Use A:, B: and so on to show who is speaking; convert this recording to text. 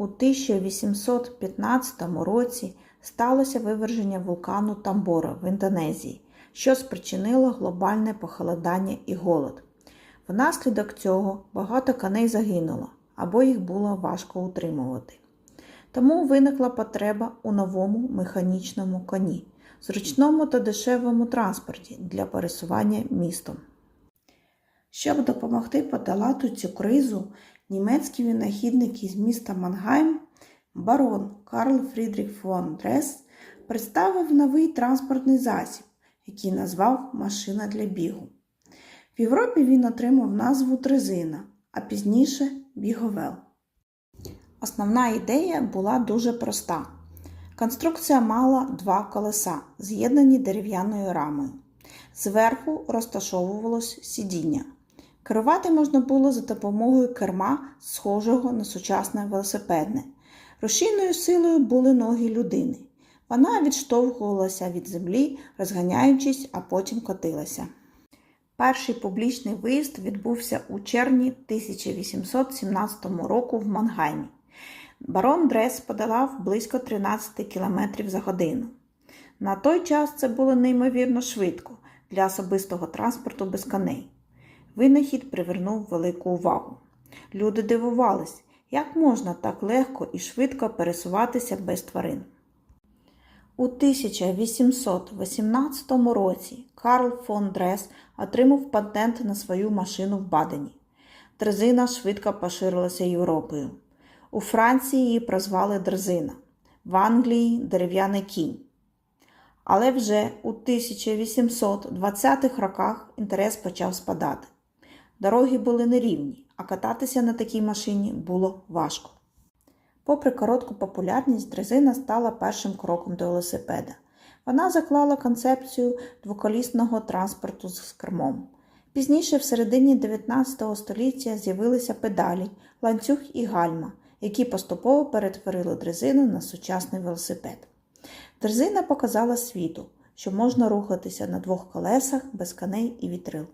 A: У 1815 році сталося виверження вулкану Тамбора в Індонезії, що спричинило глобальне похолодання і голод. Внаслідок цього багато коней загинуло або їх було важко утримувати. Тому виникла потреба у новому механічному коні, зручному та дешевому транспорті для пересування містом. Щоб допомогти подолати цю кризу, німецький винахідник із міста Мангайм, барон Карл Фрідріх фон Дрес, представив новий транспортний засіб, який назвав машина для бігу. В Європі він отримав назву дрезина, а пізніше біговел. Основна ідея була дуже проста. Конструкція мала два колеса, з'єднані дерев'яною рамою. Зверху розташовувалось сидіння. Керувати можна було за допомогою керма, схожого на сучасне велосипедне. Рушійною силою були ноги людини. Вона відштовхувалася від землі, розганяючись, а потім котилася. Перший публічний виїзд відбувся у червні 1817 року в Мангаймі. Барон Дрес подолав близько 13 км за годину. На той час це було неймовірно швидко для особистого транспорту без коней. Винахід привернув велику увагу. Люди дивувались, як можна так легко і швидко пересуватися без тварин. У 1818 році Карл фон Дрес отримав патент на свою машину в Бадені. Дрезина швидко поширилася Європою. У Франції її прозвали дрезина, в Англії дерев'яний кінь. Але вже у 1820-х роках інтерес почав спадати. Дороги були нерівні, а кататися на такій машині було важко. Попри коротку популярність, дрезина стала першим кроком до велосипеда. Вона заклала концепцію двоколісного транспорту з кермом. Пізніше, в середині 19 століття, з'явилися педалі, ланцюг і гальма, які поступово перетворили дрезину на сучасний велосипед. Дрезина показала світу, що можна рухатися на двох колесах без коней і вітрил.